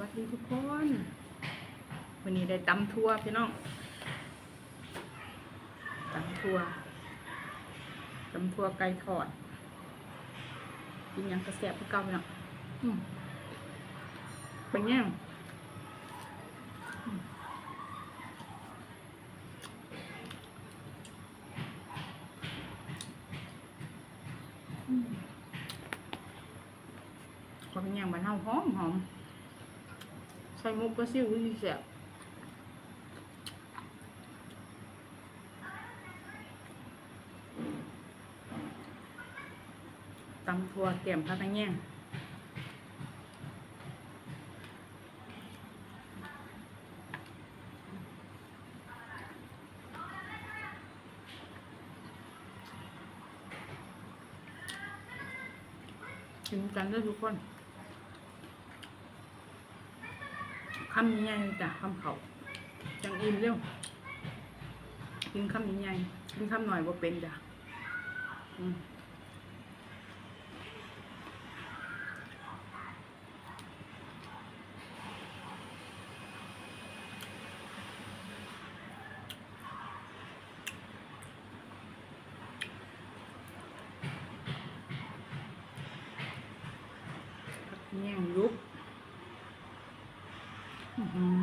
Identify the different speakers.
Speaker 1: วัสดีทุกคนวันนี้ได้ตำทั่วพี่น้องตำทั่วตำทั่วไก่ทอดกินหยังกระแสบพี่เก่าพี่น้องอืมเป็นยังอืมอืมขอเป็นยังบ้านเฮาหอมหอม ใส่มุกก็ซิ่วที่แสบตำทัวแก้มพักกระแยงกินกันได้อทุกคน คำใหญ่จ้ะคำเขาจังอิ่มเร็วกินคำใหญ่กินคำหน่อยว่าเป็นจ้ะอืมผักแยงยุบ Mm-hmm.